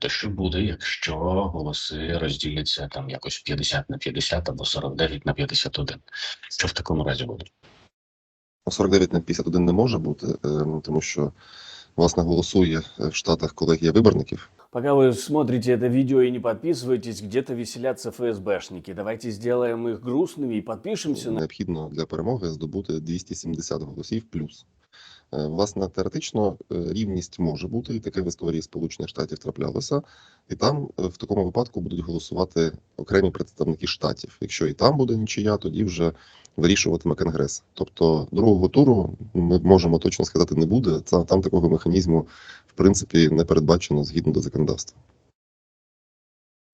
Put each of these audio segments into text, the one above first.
Те, що буде, якщо голоси розділяться там якось 50 на 50 або 49 на 51. Що в такому разі буде? 49 на 51 не може бути, е, тому що власне голосує е, в Штатах колегія виборників. Пока вы смотрите это видео и не подписываетесь, где-то веселятся ФСБшники. Давайте сделаем их грустными и подпишемся на... Необхідно для перемоги здобути 270 голосів плюс. Е, Власне, теоретично е, рівність може бути, і таке в історії Сполучених Штатів траплялося. І там е, в такому випадку будуть голосувати окремі представники штатів. Якщо і там буде нічия, тоді вже вирішуватиме Конгрес. Тобто другого туру ми можемо точно сказати не буде. Там такого механізму в принципі не передбачено згідно до законодавства.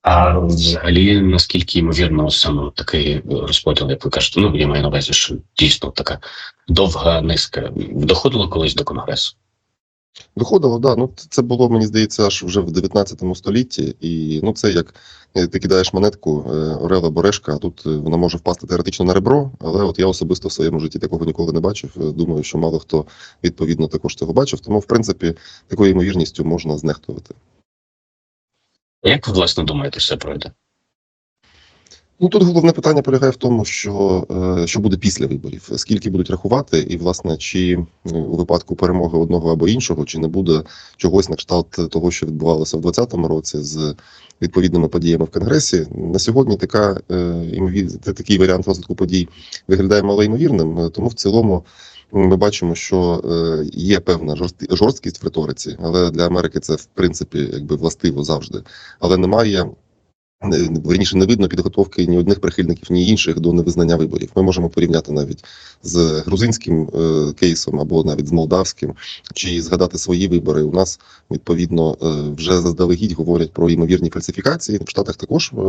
А взагалі, наскільки ймовірно саме такий розподіл, як ви кажете, ну я маю на увазі, що дійсно така довга низка доходила колись до конгресу. Доходило, да. Ну це було, мені здається, аж вже в 19 столітті, і ну це як е, ти кидаєш монетку е, Орела Борешка, а тут е, вона може впасти теоретично на ребро, але от я особисто в своєму житті такого ніколи не бачив. Думаю, що мало хто відповідно також цього бачив. Тому, в принципі, такою ймовірністю можна знехтувати. Як ви власне думаєте, все пройде? Ну тут головне питання полягає в тому, що, е, що буде після виборів, скільки будуть рахувати, і власне чи е, у випадку перемоги одного або іншого, чи не буде чогось на кшталт того, що відбувалося в 2020 році з відповідними подіями в Конгресі. На сьогодні така е, такий варіант розвитку подій виглядає малоймовірним, тому в цілому. Ми бачимо, що е, є певна жорст- жорсткість в риториці, але для Америки це в принципі якби властиво завжди. Але немає не- верніше не видно підготовки ні одних прихильників, ні інших до невизнання виборів. Ми можемо порівняти навіть з грузинським е, кейсом або навіть з молдавським, чи згадати свої вибори. У нас відповідно е, вже заздалегідь говорять про ймовірні фальсифікації. В Штатах також е,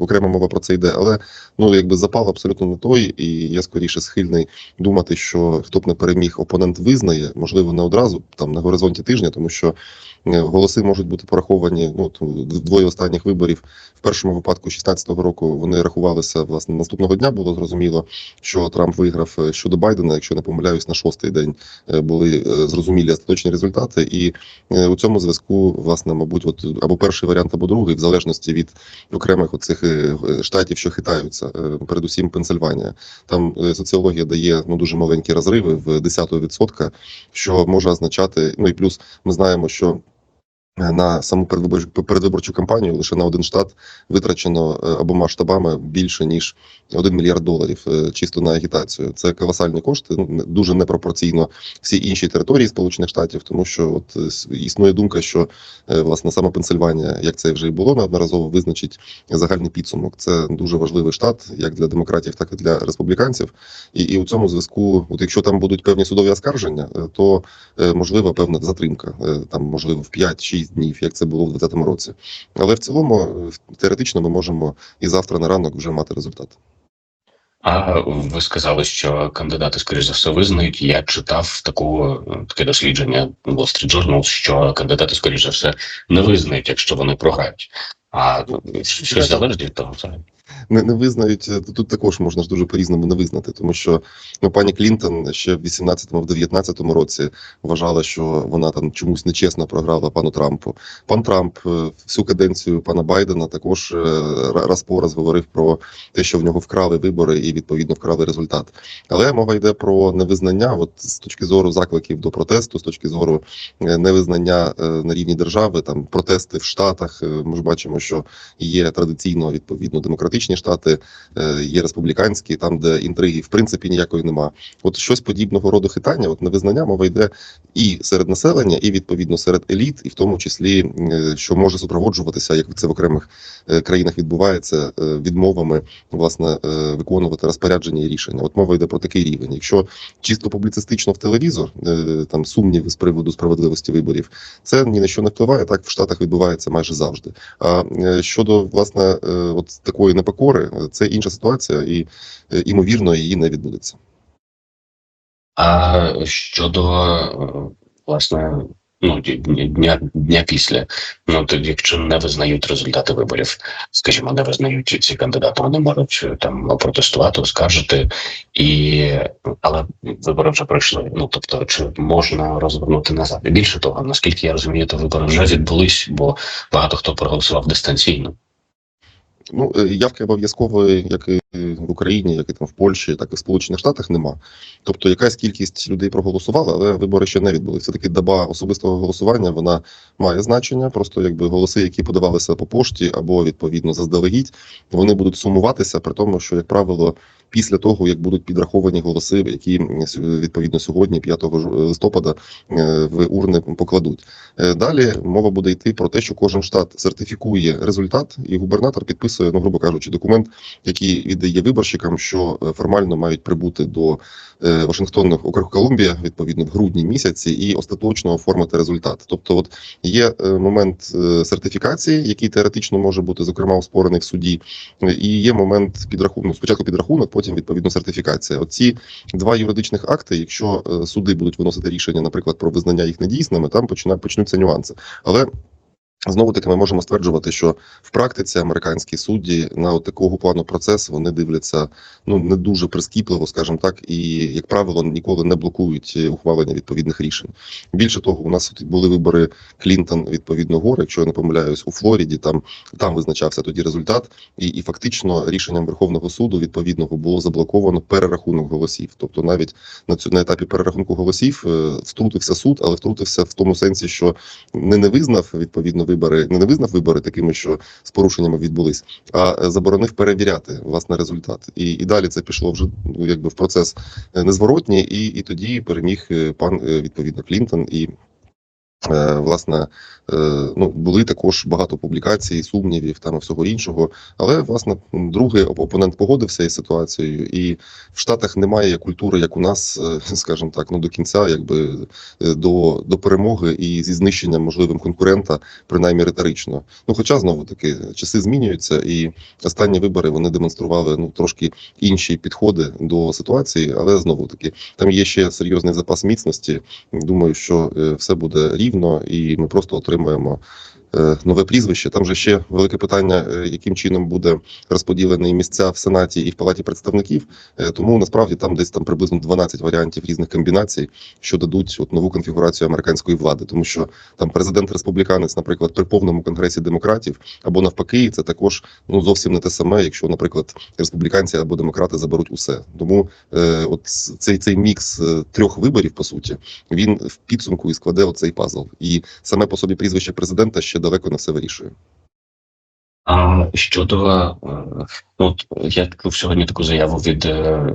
окрема мова про це йде, але ну якби запал абсолютно не той, і я скоріше схильний думати, що хто б не переміг, опонент визнає, можливо, не одразу там на горизонті тижня, тому що е, голоси можуть бути пораховані. Ну двоє останніх виборів в першому випадку 16-го року вони рахувалися власне наступного дня. Було зрозуміло, що Трамп виграв е, щодо Байдена. Якщо не помиляюсь, на шостий день е, були е, зрозумілі остаточні результати, і у цьому зв'язку, власне, мабуть, от або перший варіант, або другий, в залежності від окремих оцих штатів, що хитаються, передусім Пенсильванія. Там соціологія дає ну дуже маленькі розриви в десятого відсотка, що може означати. Ну і плюс ми знаємо, що на саму передвиборчу кампанію лише на один штат витрачено е, обома штабами більше ніж 1 мільярд доларів е, чисто на агітацію. Це колосальні кошти, ну, дуже непропорційно всі інші території Сполучених Штатів, тому що от е, існує думка, що власне саме Пенсильванія, як це вже і було неодноразово, визначить загальний підсумок. Це дуже важливий штат, як для демократів, так і для республіканців. І, і у цьому зв'язку, от якщо там будуть певні судові оскарження, то можлива певна затримка, там можливо в 5-6 днів, як це було в 2020 році. Але в цілому е, теоретично ми можемо і завтра на ранок вже мати результат. А ви сказали, що кандидати, скоріш за все, визнають. Я читав таку е, таке дослідження Wall Street Journal, що кандидати, скоріш за все, не визнають, якщо вони програють. А ну, щось залежить від того взагалі? Не, не визнають е, тут також можна ж дуже по-різному не визнати, тому що ну пані Клінтон ще в 18-му, в 19-му році вважала, що вона там чомусь нечесно програла пану Трампу. Пан Трамп е, всю каденцію пана Байдена також раз по раз говорив про те, що в нього вкрали вибори і відповідно вкрали результат. Але мова йде про невизнання, от з точки зору закликів до протесту, з точки зору е, невизнання на рівні держави, там протести в Штатах. Ми ж бачимо, що є традиційно відповідно демократичні штати, е, є республіканські, там де інтриги в принципі ніякої нема. От щось подібного роду хитання, от невизнання мова йде і серед населення, і відповідно серед еліт, і в тому числі, е, що може супроводжуватися, як це в окремих е, країнах відбувається, відмовами власне виконувати розпорядження і рішення. От мова йде про такий рівень. Якщо чисто публіцистично в телевізор, там сумніви з приводу справедливості виборів, це ні на що не впливає. Так в Штатах відбувається майже завжди. А щодо власне от такої непокори, е, це інша ситуація, і е, імовірно її не відбудеться. А щодо е, власне ну дня, дня, після. Ну тоді, якщо не визнають результати виборів, скажімо, не визнають ці кандидати, вони можуть е, там протестувати, оскаржити, і але вибори вже пройшли. Ну тобто, чи можна розвернути назад? Більше того, наскільки я розумію, то вибори вже відбулись, бо багато хто проголосував дистанційно. Ну, е, явки обов'язкової, як і в Україні, як і там в Польщі, так і в Сполучених Штатах нема. Тобто якась кількість людей проголосувала, але вибори ще не відбулися. Все таки доба особистого голосування вона має значення. Просто якби голоси, які подавалися по пошті або відповідно заздалегідь, вони будуть сумуватися, при тому, що як правило. Після того, як будуть підраховані голоси, які відповідно сьогодні, 5 ж- листопада, е, в урни покладуть. Е, Далі мова буде йти про те, що кожен штат сертифікує результат, і губернатор підписує, ну грубо кажучи, документ, який віддає виборщикам, що е, формально мають прибути до е, Вашингтону округ Колумбія відповідно в грудні місяці і остаточно оформити результат. Тобто, от є е, момент е, сертифікації, який теоретично може бути зокрема оспорений в суді, е, і є момент підрахунку. Спочатку підрахунок, потім відповідно сертифікація. Оці два юридичних акти, якщо е, суди будуть виносити рішення, наприклад, про визнання їх недійсними, там почнуться нюанси. Але знову таки ми можемо стверджувати, що в практиці американські судді на от такого плану процес вони дивляться ну не дуже прискіпливо, скажімо так, і як правило ніколи не блокують е, ухвалення відповідних рішень. Більше того, у нас були вибори Клінтон відповідно гор, якщо я не помиляюсь, у Флориді. Там там визначався тоді результат, і, і фактично рішенням Верховного суду відповідного було заблоковано перерахунок голосів. Тобто, навіть на цю на етапі перерахунку голосів е, втрутився суд, але втрутився в тому сенсі, що не не визнав відповідно вибори, не не визнав вибори такими, що з порушеннями відбулись, а е, заборонив перевіряти власне результат. І, і далі це пішло вже ну, якби в процес е, незворотній, і, і тоді переміг е, пан відповідно Клінтон і. Е, Власне, е, ну були також багато публікацій, сумнівів там і всього іншого. Але власне другий опонент погодився із ситуацією, і в Штатах немає культури, як у нас, е, скажімо так, ну до кінця, якби до, до перемоги і зі знищенням можливим конкурента, принаймні риторично. Ну, хоча знову таки часи змінюються, і останні вибори вони демонстрували ну трошки інші підходи до ситуації, але знову таки там є ще серйозний запас міцності. Думаю, що все буде рівно, і ми просто отримаємо. Е, Нове прізвище. Там же ще велике питання, е, яким чином буде розподілені місця в сенаті і в палаті представників. Е, Тому насправді там десь там приблизно 12 варіантів різних комбінацій, що дадуть от нову конфігурацію американської влади, тому що там президент республіканець, наприклад, при повному конгресі демократів, або навпаки, це також ну зовсім не те саме, якщо, наприклад, республіканці або демократи заберуть усе. Тому е, от цей цей мікс трьох виборів, по суті, він в підсумку і складе оцей пазл. І саме по собі прізвище президента ще далеко не все вирішує. А щодо е, ну, я чув сьогодні таку заяву від е,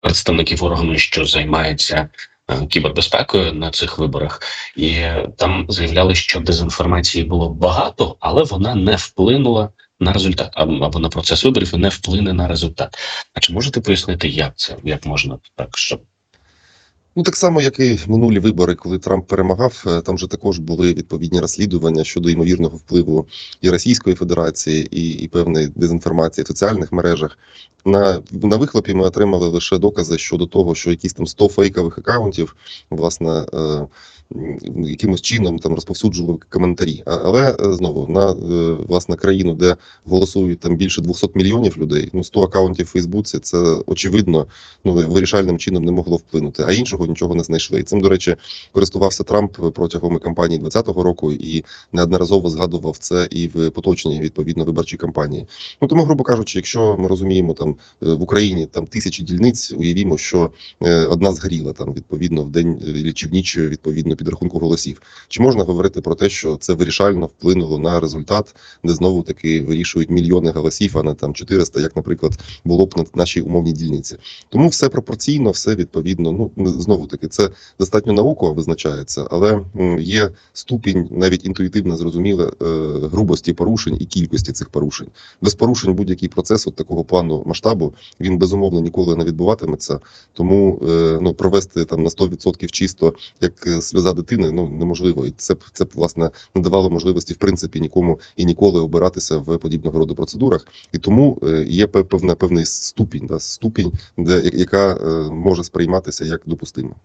представників органу, що займається е, кібербезпекою на цих виборах, і там заявляли, що дезінформації було багато, але вона не вплинула на результат або на процес виборів і не вплине на результат. А чи можете пояснити, як це як можна так, щоб Ну так само, як і минулі вибори, коли Трамп перемагав, е, там же також були відповідні розслідування щодо ймовірного впливу і Російської Федерації, і, і певної дезінформації в соціальних мережах. На, на вихлопі ми отримали лише докази щодо того, що якісь там 100 фейкових акаунтів, власне, е, якимось чином там розповсюджували коментарі. Але е, знову на е, власне країну, де голосують там більше 200 мільйонів людей, ну 100 акаунтів в Фейсбуці, це очевидно ну вирішальним чином не могло вплинути, а іншого нічого не знайшли. І цим, до речі, користувався Трамп протягом кампанії 2020 року і неодноразово згадував це і в поточній відповідно виборчій кампанії. Ну тому, грубо кажучи, якщо ми розуміємо там е, в Україні там тисячі дільниць, уявімо, що е, одна згоріла там відповідно в день е, чи в ніч відповідно підрахунку голосів. Чи можна говорити про те, що це вирішально вплинуло на результат, де знову таки вирішують мільйони голосів, а не там 400, як, наприклад, було б на нашій умовній дільниці? Тому все пропорційно, все відповідно. Ну ми- знову таки, це достатньо науково визначається, але є ступінь навіть інтуїтивно зрозуміле е, грубості порушень і кількості цих порушень. Без порушень будь-який процес от такого плану масштабу він безумовно ніколи не відбуватиметься. Тому е, ну провести там на 100% чисто як е, сльоза дитини, ну неможливо, і це це власне не давало можливості в принципі нікому і ніколи обиратися в подібного роду процедурах. І тому є пев- певна певний ступінь, да, ступінь, де яка може сприйматися як допустима.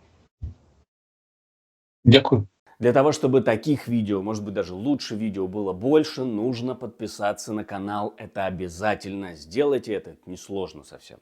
дякую? Для того, чтобы таких видео, может быть даже лучше видео было больше, нужно подписаться на канал. Это обязательно. Сделайте это, несложно совсем.